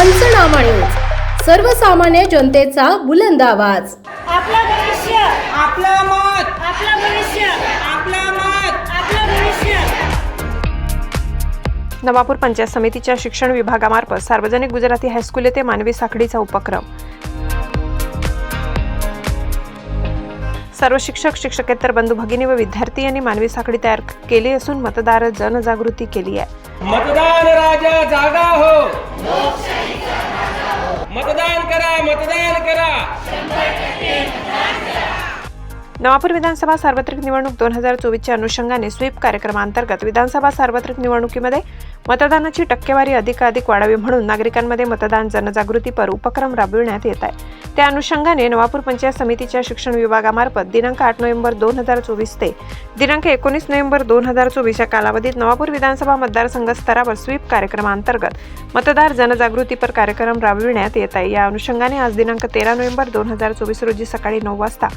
पंचनामा न्यूज सर्वसामान्य जनतेचा बुलंद आवाज. आपलं भविष्य. आपलं मत. आपलं भविष्य. आपलं मत. आपलं भविष्य. नवापूर पंचायत समितीच्या शिक्षण विभागामार्फत सार्वजनिक गुजराती हायस्कूल येथे मानवी साखळीचा उपक्रम. सर्व शिक्षक शिक्षकेतर बंधू भगिनी व विद्यार्थी यांनी मानवी साखळी तयार केली असून मतदार जनजागृती केली आहे. मतदान राजा जागा हो. मतदान करा मतदान करा नवापूर विधानसभा सार्वत्रिक निवडणूक दोन हजार चोवीसच्या अनुषंगाने स्वीप कार्यक्रमांतर्गत विधानसभा सार्वत्रिक निवडणुकीमध्ये मतदानाची टक्केवारी अधिकाधिक वाढावी म्हणून नागरिकांमध्ये मतदान जनजागृतीपर उपक्रम राबविण्यात येत आहे. त्या अनुषंगाने नवापूर पंचायत समितीच्या शिक्षण विभागामार्फत दिनांक आठ नोव्हेंबर दोन हजार चोवीस ते दिनांक एकोणीस नोव्हेंबर दोन हजार चोवीस या कालावधीत नवापूर विधानसभा मतदारसंघ स्तरावर स्वीप कार्यक्रमांतर्गत मतदार जनजागृतीपर कार्यक्रम राबविण्यात येत आहे. या अनुषंगाने आज दिनांक तेरा नोव्हेंबर दोन हजार चोवीस रोजी सकाळी नऊ वाजता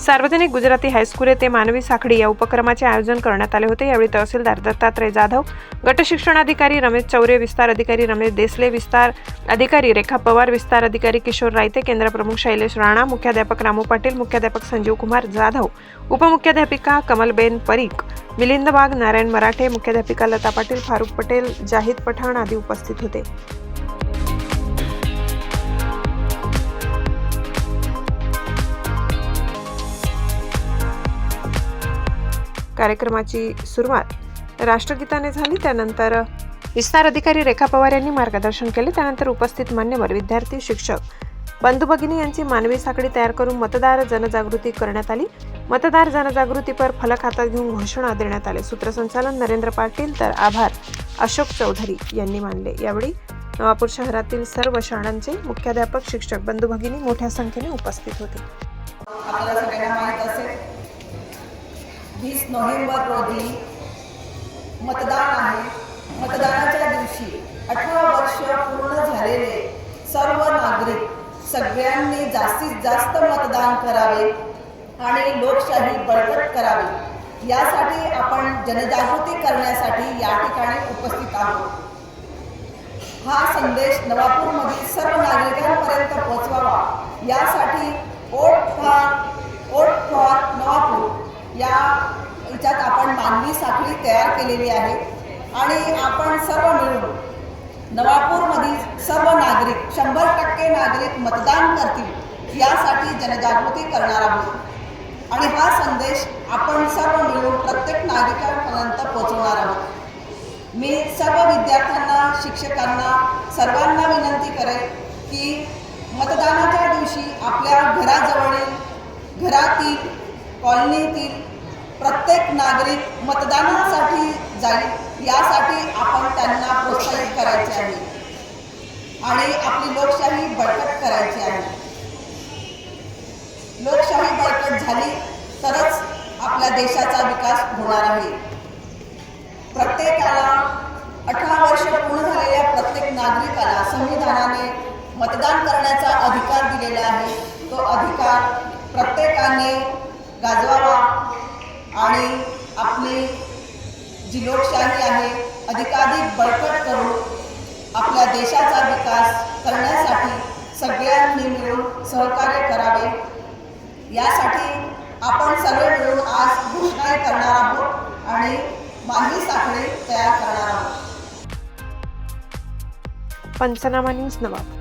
सार्वजनिक गुजराती हायस्कूल येथे मानवी साखळी या उपक्रमाचे आयोजन करण्यात आले होते. यावेळी तहसीलदार दत्तात्रय जाधव गट शिक्षणाधिकारी रमेश चौरे विस्तार अधिकारी रमेश देसले विस्तार अधिकारी रेखा पवार विस्तार अधिकारी किशोर रायते केंद्र प्रमुख शैलेश राणा मुख्याध्यापक रामू पाटील मुख्याध्यापक संजीव कुमार जाधव उपमुख्याध्यापिका कमलबेन परीख मिलिंद वाघ नारायण मराठे मुख्याध्यापिका लता पाटील फारुख पटेल जाहिद पठाण आदी उपस्थित होते. कार्यक्रमाची सुरुवात राष्ट्रगीताने झाली त्यानंतर विस्तार अधिकारी रेखा पवार यांनी मार्गदर्शन केले त्यानंतर उपस्थित मान्यवर विद्यार्थी शिक्षक बंधू भगिनी यांची मानवी साखळी तयार करून मतदार जनजागृती करण्यात आली. मतदार जनजागृतीपर फलक हातात घेऊन घोषणा देण्यात आले सूत्रसंचालन नरेंद्र पाटील तर आभार अशोक चौधरी यांनी मानले. यावेळी नवापूर शहरातील सर्व शाळांचे मुख्याध्यापक शिक्षक बंधू भगिनी मोठ्या संख्येने उपस्थित होते. वीस नोव्हेंबर रोजी मतदान आहे. मतदानाच्या दिवशी अठरा वर्ष पूर्ण झालेले सर्व नागरिक सगळ्यांनी जास्तीत जास्त मतदान करावे आणि लोकशाही बळकट करावी. यासाठी आपण जनजागृती करण्यासाठी या ठिकाणी उपस्थित आहोत. हा संदेश नवापूरमधील सर्व नागरिकांपर्यंत पोहोचवावा. यासाठी तिच्यात आपण मानवी साखळी तयार केलेली आहे. आणि आपण सर्व मिळून नवापूरमधील सर्व नागरिक शंभर टक्के नागरिक मतदान करतील यासाठी जनजागृती करणार आहोत. आणि हा संदेश आपण सर्व मिळून प्रत्येक नागरिकांपर्यंत पोहोचवणार आहोत. मी सर्व विद्यार्थ्यांना शिक्षकांना सर्वांना विनंती करेन की मतदानाच्या दिवशी आपल्या घराजवळील घरातील कॉलनीतील प्रत्येक नागरिक मतदानासाठी जाईल यासाठी आपण त्यांना प्रोत्साहित करायचे आहे. आणि आपली लोकशाही बळकट करायची आहे. लोकशाही बळकट झाली तरच आपल्या देशाचा विकास होणार आहे. प्रत्येकाला अठरा वर्ष पूर्ण झालेल्या प्रत्येक नागरिकाला संविधानाने मतदान करण्याचा अधिकार दिलेला आहे. तो अधिकार प्रत्येकाने गाजवावा. आणि आपली जी लोकशाही आहे अधिकाधिक बळकट करून आपल्या देशाचा विकास करण्यासाठी सगळ्यांनी मिळून सहकार्य करावे. यासाठी आपण सर्व मिळून आज घोषणा करणार आहोत आणि माही साखळी तयार करणार आहोत. पंचनामा न्यूज नवाब.